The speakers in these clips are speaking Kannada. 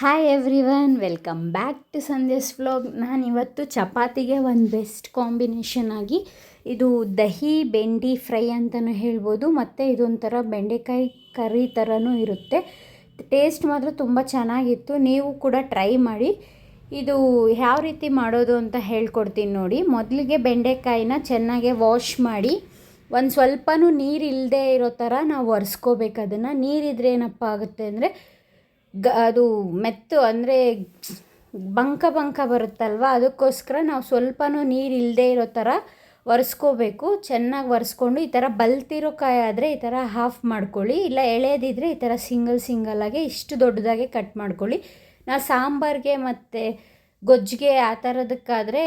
Hi everyone welcome back to Sandesh ನಾನು ಇವತ್ತು ಚಪಾತಿಗೆ ಒಂದು ಬೆಸ್ಟ್ ಕಾಂಬಿನೇಷನ್ ಆಗಿ ಇದು ದಹಿ ಬೆಂಡಿ ಫ್ರೈ ಅಂತಲೂ ಹೇಳ್ಬೋದು, ಮತ್ತು ಇದೊಂಥರ ಬೆಂಡೆಕಾಯಿ ಕರಿ ಥರನೂ ಇರುತ್ತೆ. ಟೇಸ್ಟ್ ಮಾತ್ರ ತುಂಬ ಚೆನ್ನಾಗಿತ್ತು, ನೀವು ಕೂಡ ಟ್ರೈ ಮಾಡಿ. ಇದು ಯಾವ ರೀತಿ ಮಾಡೋದು ಅಂತ ಹೇಳ್ಕೊಡ್ತೀನಿ ನೋಡಿ. ಮೊದಲಿಗೆ ಬೆಂಡೆಕಾಯಿನ ಚೆನ್ನಾಗೆ ವಾಶ್ ಮಾಡಿ, ಒಂದು ಸ್ವಲ್ಪನೂ ನೀರು ಇಲ್ಲದೆ ಇರೋ ಥರ ನಾವು ಒರೆಸ್ಕೋಬೇಕು ಅದನ್ನು. ನೀರಿದ್ರೆ ಏನಪ್ಪ ಆಗುತ್ತೆ ಅಂದರೆ ಗ, ಅದು ಮೆತ್ತು ಅಂದರೆ ಬಂಕ ಬಂಕ ಬರುತ್ತಲ್ವ? ಅದಕ್ಕೋಸ್ಕರ ನಾವು ಸ್ವಲ್ಪನೂ ನೀರು ಇಲ್ಲದೆ ಇರೋ ಥರ ಒರೆಸ್ಕೋಬೇಕು. ಚೆನ್ನಾಗಿ ಒರೆಸ್ಕೊಂಡು ಈ ಥರ ಬಲ್ತಿರೋ ಕಾಯಿ ಆದರೆ ಈ ಥರ ಹಾಫ್ ಮಾಡ್ಕೊಳ್ಳಿ. ಇಲ್ಲ ಎಳೆದಿದ್ರೆ ಈ ಥರ ಸಿಂಗಲ್ ಸಿಂಗಲಾಗೆ ಇಷ್ಟು ದೊಡ್ಡದಾಗೆ ಕಟ್ ಮಾಡ್ಕೊಳ್ಳಿ. ನಾವು ಸಾಂಬಾರಿಗೆ ಮತ್ತು ಗೊಜ್ಜಿಗೆ ಆ ಥರದಕ್ಕಾದರೆ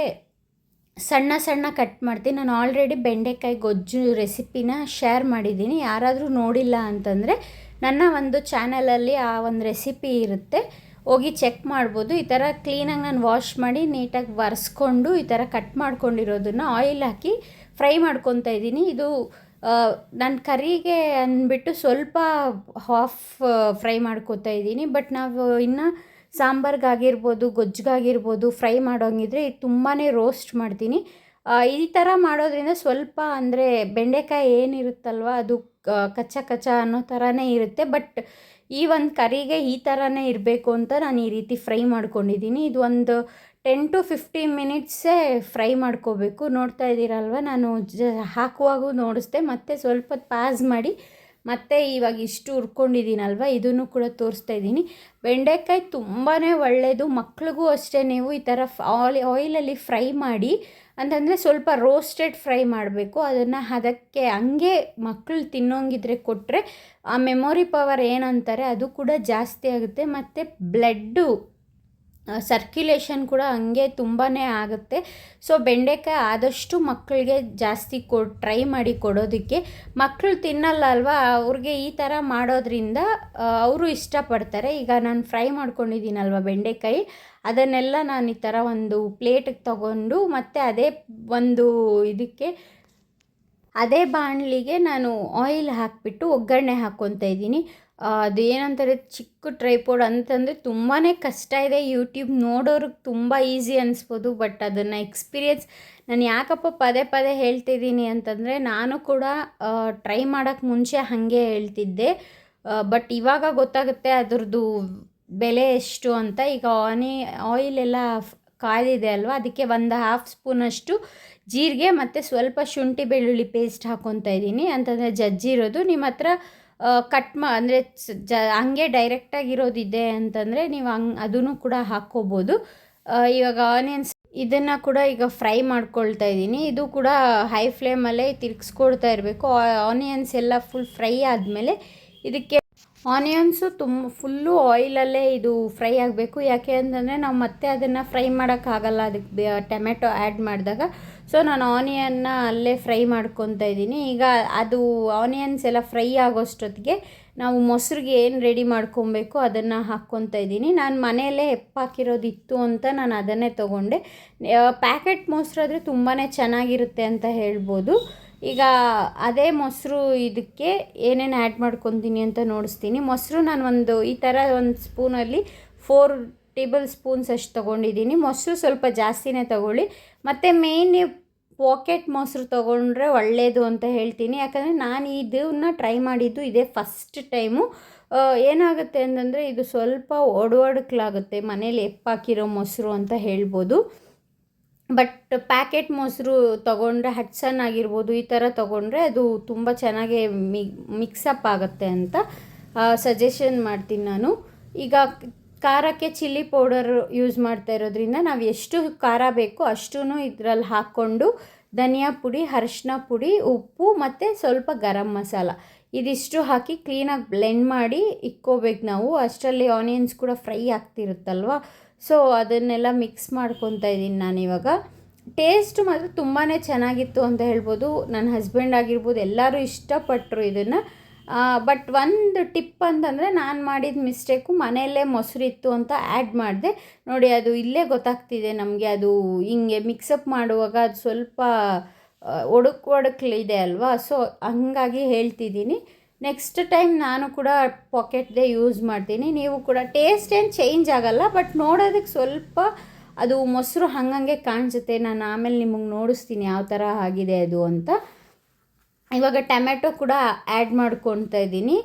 ಸಣ್ಣ ಸಣ್ಣ ಕಟ್ ಮಾಡ್ತೀನಿ. ನಾನು ಆಲ್ರೆಡಿ ಬೆಂಡೆಕಾಯಿ ಗೊಜ್ಜು ರೆಸಿಪಿನ ಶೇರ್ ಮಾಡಿದ್ದೀನಿ. ಯಾರಾದರೂ ನೋಡಿಲ್ಲ ಅಂತಂದರೆ ನನ್ನ ಒಂದು ಚಾನಲಲ್ಲಿ ಆ ಒಂದು ರೆಸಿಪಿ ಇರುತ್ತೆ. ಹೋಗಿ ಚೆಕ್ ಮಾಡ್ಬೋದು. ಈ ಥರ ಕ್ಲೀನಾಗಿ ನಾನು ವಾಶ್ ಮಾಡಿ ನೀಟಾಗಿ ಒರೆಸ್ಕೊಂಡು ಈ ಥರ ಕಟ್ ಮಾಡ್ಕೊಂಡಿರೋದನ್ನು ಆಯಿಲ್ ಹಾಕಿ ಫ್ರೈ ಮಾಡ್ಕೊತಾ ಇದ್ದೀನಿ. ಇದು ನಾನು ಕರಿಗೆ ಅಂದ್ಬಿಟ್ಟು ಸ್ವಲ್ಪ ಹಾಫ್ ಫ್ರೈ ಮಾಡ್ಕೊತಾ ಇದ್ದೀನಿ. ಬಟ್ ನಾವು ಇನ್ನು ಸಾಂಬಾರ್ಗಾಗಿರ್ಬೋದು, ಗೊಜ್ಜಿಗಾಗಿರ್ಬೋದು, ಫ್ರೈ ಮಾಡೋಂಗಿದ್ರೆ ತುಂಬಾ ರೋಸ್ಟ್ ಮಾಡ್ತೀನಿ. ಈ ಥರ ಮಾಡೋದ್ರಿಂದ ಸ್ವಲ್ಪ ಅಂದರೆ ಬೆಂಡೆಕಾಯಿ ಏನಿರುತ್ತಲ್ವ, ಅದು ಕಚ್ಚ ಕಚ್ಚ ಅನ್ನೋ ಥರನೇ ಇರುತ್ತೆ. ಬಟ್ ಈ ಒಂದು ಕರಿಗೆ ಈ ಥರನೇ ಇರಬೇಕು ಅಂತ ನಾನು ಈ ರೀತಿ ಫ್ರೈ ಮಾಡ್ಕೊಂಡಿದ್ದೀನಿ. ಇದು ಒಂದು ಟೆನ್ ಟು ಫಿಫ್ಟಿ ಮಿನಿಟ್ಸೇ ಫ್ರೈ ಮಾಡ್ಕೋಬೇಕು. ನೋಡ್ತಾ ಇದ್ದೀರಲ್ವ? ನಾನು ಜ, ಹಾಕುವಾಗೂ ನೋಡಿಸ್ದೆ. ಮತ್ತು ಸ್ವಲ್ಪ ಪಾಸ್ ಮಾಡಿ ಮತ್ತು ಇವಾಗ ಇಷ್ಟು ಹುರ್ಕೊಂಡಿದ್ದೀನಲ್ವ? ಇದನ್ನು ಕೂಡ ತೋರಿಸ್ತಾ ಇದ್ದೀನಿ. ಬೆಂಡೆಕಾಯಿ ತುಂಬಾ ಒಳ್ಳೆಯದು ಮಕ್ಳಿಗೂ ಅಷ್ಟೇ ನೀವು ಈ ಥರ ಆಯಿಲ್ ಆಯಿಲಲ್ಲಿ ಫ್ರೈ ಮಾಡಿ, ಅಂತಂದರೆ ಸ್ವಲ್ಪ ರೋಸ್ಟೆಡ್ ಫ್ರೈ ಮಾಡಬೇಕು. ಅದನ್ನು ಅದಕ್ಕೆ ಹಂಗೆ ಮಕ್ಕಳು ತಿನ್ನೋಂಗಿದ್ರೆ ಕೊಟ್ಟರೆ ಆ ಮೆಮೊರಿ ಪವರ್ ಏನಂತಾರೆ ಅದು ಕೂಡ ಜಾಸ್ತಿ ಆಗುತ್ತೆ. ಮತ್ತು ಬ್ಲಡ್ಡು ಸರ್ಕ್ಯುಲೇಷನ್ ಕೂಡ ಹಂಗೆ ತುಂಬಾ ಆಗುತ್ತೆ. ಸೊ ಬೆಂಡೆಕಾಯಿ ಆದಷ್ಟು ಮಕ್ಕಳಿಗೆ ಜಾಸ್ತಿ ಕೊ ಟ್ರೈ ಮಾಡಿ ಕೊಡೋದಕ್ಕೆ ಮಕ್ಕಳು ತಿನ್ನಲ್ಲ ಅಲ್ವಾ? ಅವ್ರಿಗೆ ಈ ಥರ ಮಾಡೋದ್ರಿಂದ ಅವರು ಇಷ್ಟಪಡ್ತಾರೆ. ಈಗ ನಾನು ಫ್ರೈ ಮಾಡ್ಕೊಂಡಿದ್ದೀನಲ್ವ ಬೆಂಡೆಕಾಯಿ? ಅದನ್ನೆಲ್ಲ ನಾನು ಈ ಥರ ಒಂದು ಪ್ಲೇಟಿಗೆ ತಗೊಂಡು ಮತ್ತು ಅದೇ ಒಂದು ಇದಕ್ಕೆ ಅದೇ ಬಾಣಲಿಗೆ ನಾನು ಆಯಿಲ್ ಹಾಕಿಬಿಟ್ಟು ಒಗ್ಗರಣೆ ಹಾಕ್ಕೊತಾ ಇದ್ದೀನಿ. ಅದು ಏನಂತಾರೆ, ಚಿಕ್ಕ ಟ್ರೈಪೋಡ್ ಅಂತಂದರೆ ತುಂಬಾ ಕಷ್ಟ ಇದೆ. ಯೂಟ್ಯೂಬ್ ನೋಡೋರಿಗೆ ತುಂಬ ಈಸಿ ಅನಿಸ್ಬೋದು ಬಟ್ ಅದನ್ನು ಎಕ್ಸ್ಪೀರಿಯನ್ಸ್ ನಾನು ಯಾಕಪ್ಪ ಪದೇ ಪದೇ ಹೇಳ್ತಿದ್ದೀನಿ ಅಂತಂದರೆ, ನಾನು ಕೂಡ ಟ್ರೈ ಮಾಡೋಕ್ಕೆ ಮುಂಚೆ ಹಾಗೆ ಹೇಳ್ತಿದ್ದೆ. ಬಟ್ ಇವಾಗ ಗೊತ್ತಾಗುತ್ತೆ ಅದ್ರದ್ದು ಬೆಲೆ ಎಷ್ಟು ಅಂತ. ಈಗ ಆನಿ ಆಯಿಲ್ ಎಲ್ಲ ಕಾಯ್ದಿದೆ ಅಲ್ವಾ? ಅದಕ್ಕೆ ಒಂದು ಹಾಫ್ ಸ್ಪೂನಷ್ಟು ಜೀರಿಗೆ ಮತ್ತು ಸ್ವಲ್ಪ ಶುಂಠಿ ಬೆಳ್ಳುಳ್ಳಿ ಪೇಸ್ಟ್ ಹಾಕ್ಕೊತಾ ಇದ್ದೀನಿ. ಅಂತಂದರೆ ಜಜ್ಜಿರೋದು ನಿಮ್ಮ ಹತ್ರ ಕಟ್ ಮಾ, ಅಂದರೆ ಜ, ಹಂಗೆ ಡೈರೆಕ್ಟಾಗಿರೋದಿದೆ ಅಂತಂದರೆ ನೀವು ಹಂಗೆ, ಅದನ್ನು ಕೂಡ ಹಾಕ್ಕೋಬೋದು. ಇವಾಗ ಆನಿಯನ್ಸ್ ಇದನ್ನು ಕೂಡ ಈಗ ಫ್ರೈ ಮಾಡ್ಕೊಳ್ತಾ ಇದ್ದೀನಿ. ಇದು ಕೂಡ ಹೈ ಫ್ಲೇಮಲ್ಲೇ ತಿರ್ಗಿಸ್ಕೊಡ್ತಾ ಇರಬೇಕು. ಆನಿಯನ್ಸ್ ಎಲ್ಲ ಫುಲ್ ಫ್ರೈ ಆದಮೇಲೆ ಇದಕ್ಕೆ ಆನಿಯನ್ಸು ತುಂಬ ಫುಲ್ಲು ಆಯಿಲಲ್ಲೇ ಇದು ಫ್ರೈ ಆಗಬೇಕು. ಯಾಕೆ ಅಂತಂದರೆ ನಾವು ಮತ್ತೆ ಅದನ್ನು ಫ್ರೈ ಮಾಡೋಕ್ಕಾಗಲ್ಲ ಅದಕ್ಕೆ ಟೊಮೆಟೊ ಆ್ಯಡ್ ಮಾಡಿದಾಗ. ಸೊ ನಾನು ಆನಿಯನ್ನ ಅಲ್ಲೇ ಫ್ರೈ ಮಾಡ್ಕೊತಾ ಇದ್ದೀನಿ. ಈಗ ಅದು ಆನಿಯನ್ಸ್ ಎಲ್ಲ ಫ್ರೈ ಆಗೋಷ್ಟೊತ್ತಿಗೆ ನಾವು ಮೊಸರಿಗೆ ಏನು ರೆಡಿ ಮಾಡ್ಕೊಬೇಕು ಅದನ್ನು ಹಾಕ್ಕೊತಾ ಇದ್ದೀನಿ. ನಾನು ಮನೆಯಲ್ಲೇ ಹೆಪ್ಪಾಕಿರೋದಿತ್ತು ಅಂತ ನಾನು ಅದನ್ನೇ ತೊಗೊಂಡೆ. ಪ್ಯಾಕೆಟ್ ಮೊಸರಾದರೆ ತುಂಬಾ ಚೆನ್ನಾಗಿರುತ್ತೆ ಅಂತ ಹೇಳ್ಬೋದು. ಈಗ ಅದೇ ಮೊಸರು ಇದಕ್ಕೆ ಏನೇನು ಆ್ಯಡ್ ಮಾಡ್ಕೊತೀನಿ ಅಂತ ನೋಡಿಸ್ತೀನಿ. ಮೊಸರು ನಾನು ಒಂದು ಈ ಥರ ಒಂದು ಸ್ಪೂನಲ್ಲಿ ಫೋರ್ ಟೇಬಲ್ ಸ್ಪೂನ್ಸ್ ಅಷ್ಟು ತೊಗೊಂಡಿದ್ದೀನಿ. ಮೊಸರು ಸ್ವಲ್ಪ ಜಾಸ್ತಿನೇ ತೊಗೊಳ್ಳಿ. ಮತ್ತು ಮೇಯ್ನ್ ಪಾಕೆಟ್ ಮೊಸರು ತೊಗೊಂಡ್ರೆ ಒಳ್ಳೆಯದು ಅಂತ ಹೇಳ್ತೀನಿ. ಯಾಕಂದರೆ ನಾನು ಇದನ್ನು ಟ್ರೈ ಮಾಡಿದ್ದು ಇದೇ ಫಸ್ಟ್ ಟೈಮು ಏನಾಗುತ್ತೆ ಅಂತಂದರೆ ಇದು ಸ್ವಲ್ಪ ಒಡವಡ್ಕಲಾಗುತ್ತೆ. ಮನೇಲಿ ಎಪ್ಪಾಕಿರೋ ಮೊಸರು ಅಂತ ಹೇಳ್ಬೋದು. ಬಟ್ ಪ್ಯಾಕೆಟ್ ಮೊಸರು ತೊಗೊಂಡ್ರೆ ಹಟ್ಸನ್ ಆಗಿರ್ಬೋದು, ಈ ಥರ ತೊಗೊಂಡ್ರೆ ಅದು ತುಂಬ ಚೆನ್ನಾಗಿ ಮಿಕ್ಸಪ್ ಆಗುತ್ತೆ ಅಂತ ಸಜೆಷನ್ ಮಾಡ್ತೀನಿ ನಾನು. ಈಗ ಖಾರಕ್ಕೆ ಚಿಲ್ಲಿ ಪೌಡರ್ ಯೂಸ್ ಮಾಡ್ತಾ ಇರೋದ್ರಿಂದ ನಾವು ಎಷ್ಟು ಖಾರ ಬೇಕೋ ಅಷ್ಟೂ ಇದರಲ್ಲಿ ಹಾಕ್ಕೊಂಡು ಧನಿಯಾ ಪುಡಿ ಅರಿಶಿನ ಪುಡಿ, ಉಪ್ಪು ಮತ್ತು ಸ್ವಲ್ಪ ಗರಂ ಮಸಾಲ. ಇದಿಷ್ಟು ಹಾಕಿ ಕ್ಲೀನಾಗಿ ಬ್ಲೆಂಡ್ ಮಾಡಿ ಇಕ್ಕೋಬೇಕು ನಾವು. ಅಷ್ಟರಲ್ಲಿ ಆನಿಯನ್ಸ್ ಕೂಡ ಫ್ರೈ ಆಗ್ತಿರುತ್ತಲ್ವ? ಸೊ ಅದನ್ನೆಲ್ಲ ಮಿಕ್ಸ್ ಮಾಡ್ಕೊತಾ ಇದ್ದೀನಿ ನಾನಿವಾಗ ಟೇಸ್ಟ್ ಮಾತ್ರ ತುಂಬಾ ಚೆನ್ನಾಗಿತ್ತು ಅಂತ ಹೇಳ್ಬೋದು. ನನ್ನ ಹಸ್ಬೆಂಡ್ ಆಗಿರ್ಬೋದು, ಎಲ್ಲರೂ ಇಷ್ಟಪಟ್ಟರು ಇದನ್ನು. ಬಟ್ ಒಂದು ಟಿಪ್ ಅಂತಂದರೆ ನಾನು ಮಾಡಿದ ಮಿಸ್ಟೇಕು ಮನೆಯಲ್ಲೇ ಮೊಸರು ಇತ್ತು ಅಂತ ಆ್ಯಡ್ ಮಾಡಿದೆ. ನೋಡಿ, ಅದು ಇಲ್ಲೇ ಗೊತ್ತಾಗ್ತಿದೆ ನಮಗೆ, ಅದು ಹಿಂಗೆ ಮಿಕ್ಸಪ್ ಮಾಡುವಾಗ ಅದು ಸ್ವಲ್ಪ ಒಡಕ್ ಒಡಕ್ಲಿದೆ ಅಲ್ವಾ? ಸೊ ಹಂಗಾಗಿ ಹೇಳ್ತಿದ್ದೀನಿ. ನೆಕ್ಸ್ಟ್ ಟೈಮ್ ನಾನು ಕೂಡ ಪಾಕೆಟ್ದೇ ಯೂಸ್ ಮಾಡ್ತೀನಿ. ನೀವು ಕೂಡ ಟೇಸ್ಟ್ ಏನು ಚೇಂಜ್ ಆಗಲ್ಲ ಬಟ್ ನೋಡೋದಕ್ಕೆ ಸ್ವಲ್ಪ ಅದು ಮೊಸರು ಹಂಗಂಗೆ ಕಾಣಿಸುತ್ತೆ. ನಾನು ಆಮೇಲೆ ನಿಮಗೆ ನೋಡಿಸ್ತೀನಿ ಯಾವ ಥರ ಆಗಿದೆ ಅದು ಅಂತ. ಇವಾಗ ಟೊಮೆಟೊ ಕೂಡ ಆ್ಯಡ್ ಮಾಡ್ಕೊತಾ ಇದ್ದೀನಿ.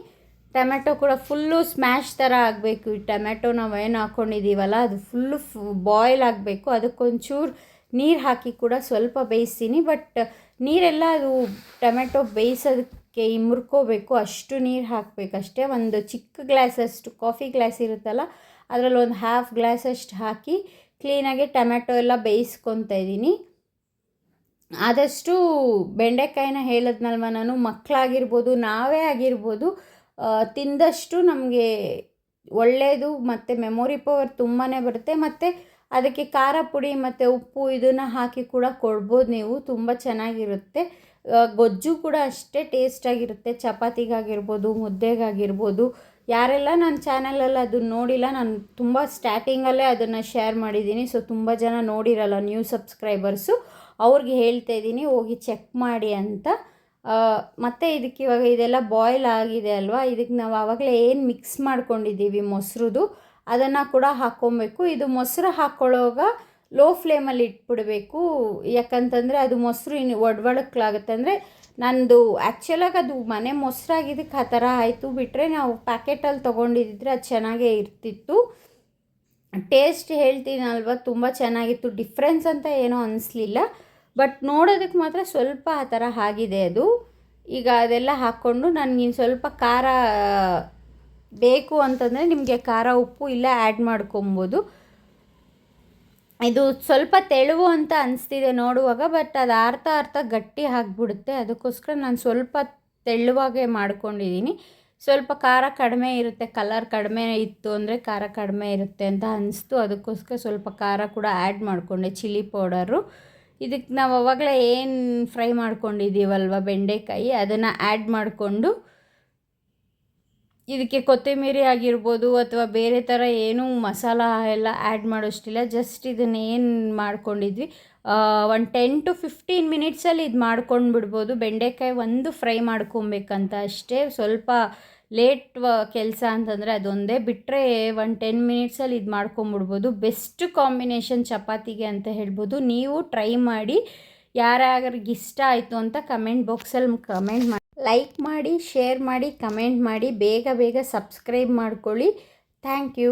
ಟೊಮೆಟೊ ಕೂಡ ಫುಲ್ಲು ಸ್ಮ್ಯಾಶ್ ಥರ ಆಗಬೇಕು. ಈ ಟೊಮೆಟೊ ನಾವು ಏನು ಹಾಕ್ಕೊಂಡಿದ್ದೀವಲ್ಲ ಅದು ಫುಲ್ಲು ಬಾಯ್ಲ್ ಆಗಬೇಕು. ಅದಕ್ಕೊಂಚೂರು ನೀರು ಹಾಕಿ ಕೂಡ ಸ್ವಲ್ಪ ಬೇಯಿಸ್ತೀನಿ. ಬಟ್ ನೀರೆಲ್ಲ ಅದು ಟೊಮೆಟೊ ಬೇಯಿಸೋದಕ್ಕೆ ಇಮ್ರುಕೋಬೇಕು, ಅಷ್ಟು ನೀರು ಹಾಕಬೇಕಷ್ಟೇ ಒಂದು ಚಿಕ್ಕ ಗ್ಲಾಸಷ್ಟು, ಕಾಫಿ ಗ್ಲಾಸ್ ಇರುತ್ತಲ್ಲ, ಅದರಲ್ಲಿ ಒಂದು ಹಾಫ್ ಗ್ಲಾಸಷ್ಟು ಹಾಕಿ ಕ್ಲೀನಾಗಿ ಟೊಮೆಟೊ ಎಲ್ಲ ಬೇಯಿಸ್ಕೊತಾ ಇದ್ದೀನಿ. ಆದಷ್ಟು ಬೆಂಡೆಕಾಯಿನ ಹೇಳದ್ನಲ್ವ ನಾನು ಮಕ್ಕಳಾಗಿರ್ಬೋದು ನಾವೇ ಆಗಿರ್ಬೋದು ತಿಂದಷ್ಟು ನಮಗೆ ಒಳ್ಳೆಯದು ಮತ್ತು ಮೆಮೊರಿ ಪವರ್ ತುಂಬಾ ಬರುತ್ತೆ. ಮತ್ತು ಅದಕ್ಕೆ ಖಾರ ಪುಡಿ ಮತ್ತು ಉಪ್ಪು ಇದನ್ನು ಹಾಕಿ ಕೂಡ ಕೊಡ್ಬೋದು ನೀವು, ತುಂಬ ಚೆನ್ನಾಗಿರುತ್ತೆ. ಗೊಜ್ಜು ಕೂಡ ಅಷ್ಟೇ ಟೇಸ್ಟಾಗಿರುತ್ತೆ. ಚಪಾತಿಗಾಗಿರ್ಬೋದು, ಮುದ್ದೆಗಾಗಿರ್ಬೋದು. ಯಾರೆಲ್ಲ ನನ್ನ ಚಾನಲಲ್ಲಿ ಅದನ್ನು ನೋಡಿಲ್ಲ, ನಾನು ತುಂಬ ಸ್ಟಾರ್ಟಿಂಗಲ್ಲೇ ಅದನ್ನು ಶೇರ್ ಮಾಡಿದ್ದೀನಿ. ಸೊ, ತುಂಬ ಜನ ನೋಡಿರಲ್ಲ ನ್ಯೂ ಸಬ್ಸ್ಕ್ರೈಬರ್ಸು ಅವ್ರಿಗೆ ಹೇಳ್ತಾ ಇದ್ದೀನಿ, ಹೋಗಿ ಚೆಕ್ ಮಾಡಿ ಅಂತ. ಮತ್ತು ಇದಕ್ಕೆ ಇವಾಗ ಇದೆಲ್ಲ ಬಾಯ್ಲ್ ಆಗಿದೆ ಅಲ್ವಾ? ಇದಕ್ಕೆ ನಾವು ಆವಾಗಲೇ ಏನು ಮಿಕ್ಸ್ ಮಾಡ್ಕೊಂಡಿದ್ದೀವಿ ಮೊಸರುದು, ಅದನ್ನು ಕೂಡ ಹಾಕ್ಕೊಬೇಕು ಇದು ಮೊಸರು ಹಾಕ್ಕೊಳ್ಳೋವಾಗ ಲೋ ಫ್ಲೇಮಲ್ಲಿ ಇಟ್ಬಿಡಬೇಕು. ಯಾಕಂತಂದರೆ ಅದು ಮೊಸರು ಇನ್ನು ಒಡ್ವಳಕ್ಲಾಗುತ್ತೆ. ಅಂದರೆ ನಂದು ಆ್ಯಕ್ಚುಲಾಗಿ ಅದು ಮನೆ ಮೊಸರಾಗಿದ್ದಕ್ಕೆ ಆ ಥರ ಆಯಿತು. ಬಿಟ್ಟರೆ ನಾವು ಪ್ಯಾಕೆಟಲ್ಲಿ ತೊಗೊಂಡಿದ್ದರೆ ಅದು ಚೆನ್ನಾಗೇ ಇರ್ತಿತ್ತು. ಟೇಸ್ಟ್ ಹೇಳ್ತೀನಲ್ವ, ತುಂಬ ಚೆನ್ನಾಗಿತ್ತು. ಡಿಫ್ರೆನ್ಸ್ ಅಂತ ಏನೂ ಅನಿಸ್ಲಿಲ್ಲ. ಬಟ್ ನೋಡೋದಕ್ಕೆ ಮಾತ್ರ ಸ್ವಲ್ಪ ಆ ಥರ ಆಗಿದೆ ಅದು. ಈಗ ಅದೆಲ್ಲ ಹಾಕ್ಕೊಂಡು ನನಗಿನ್ನು ಸ್ವಲ್ಪ ಖಾರ, ಬೇಕು ಅಂತಂದರೆ ನಿಮಗೆ ಖಾರ ಉಪ್ಪು ಇಲ್ಲ ಆ್ಯಡ್ ಮಾಡ್ಕೊಬೋದು. ಇದು ಸ್ವಲ್ಪ ತೆಳುವು ಅಂತ ಅನಿಸ್ತಿದೆ ನೋಡುವಾಗ ಬಟ್ ಅದು ಆರ್ತಾ ಅರ್ಥ ಗಟ್ಟಿ ಆಗಿಬಿಡುತ್ತೆ. ಅದಕ್ಕೋಸ್ಕರ ನಾನು ಸ್ವಲ್ಪ ತೆಳುವಾಗೆ ಮಾಡ್ಕೊಂಡಿದ್ದೀನಿ ಸ್ವಲ್ಪ ಖಾರ ಕಡಿಮೆ ಇರುತ್ತೆ ಕಲರ್ ಕಡಿಮೆ ಇತ್ತು ಅಂದರೆ ಖಾರ ಕಡಿಮೆ ಇರುತ್ತೆ ಅಂತ ಅನಿಸ್ತು. ಅದಕ್ಕೋಸ್ಕರ ಸ್ವಲ್ಪ ಖಾರ ಕೂಡ ಆ್ಯಡ್ ಮಾಡಿಕೊಂಡೆ ಚಿಲ್ಲಿ ಪೌಡರು ಇದಕ್ಕೆ ನಾವು ಅವಾಗಲೇ ಏನು ಫ್ರೈ ಮಾಡ್ಕೊಂಡಿದ್ದೀವಲ್ವ ಬೆಂಡೆಕಾಯಿ, ಅದನ್ನು ಆ್ಯಡ್ ಮಾಡಿಕೊಂಡು ಇದಕ್ಕೆ ಕೊತ್ತಂಬರಿ ಆಗಿರ್ಬೋದು ಅಥವಾ ಬೇರೆ ಥರ ಏನೂ ಮಸಾಲ ಎಲ್ಲ ಆ್ಯಡ್ ಮಾಡೋಷ್ಟಿಲ್ಲ. ಜಸ್ಟ್ ಇದನ್ನು ಏನು ಮಾಡ್ಕೊಂಡಿದ್ವಿ? ಒಂದು ಟೆನ್ ಟು ಫಿಫ್ಟೀನ್ ಮಿನಿಟ್ಸಲ್ಲಿ ಇದು ಮಾಡ್ಕೊಂಡು ಬಿಡ್ಬೋದು ಬೆಂಡೆಕಾಯಿ ಒಂದು ಫ್ರೈ ಮಾಡ್ಕೊಬೇಕಂತ ಅಷ್ಟೇ. ಸ್ವಲ್ಪ ಲೇಟ್ ಕೆಲಸ ಅಂತಂದರೆ ಅದೊಂದೇ ಬಿಟ್ಟರೆ ಒಂದು ಟೆನ್ ಮಿನಿಟ್ಸಲ್ಲಿ ಇದು ಮಾಡ್ಕೊಂಬಿಡ್ಬೋದು. ಬೆಸ್ಟ್ ಕಾಂಬಿನೇಷನ್ ಚಪಾತಿಗೆ ಅಂತ ಹೇಳ್ಬೋದು. ನೀವು ಟ್ರೈ ಮಾಡಿ ಯಾರ್ಯಾರಿಗೆ ಇಷ್ಟ ಆಯಿತು ಅಂತ ಕಮೆಂಟ್ ಬಾಕ್ಸಲ್ಲಿ ಕಮೆಂಟ್ ಮಾಡಿ. ಲೈಕ್ ಮಾಡಿ ಶೇರ್ ಮಾಡಿ ಕಮೆಂಟ್ ಮಾಡಿ ಬೇಗ ಬೇಗ ಸಬ್ಸ್ಕ್ರೈಬ್ ಮಾಡ್ಕೊಳ್ಳಿ. Thank you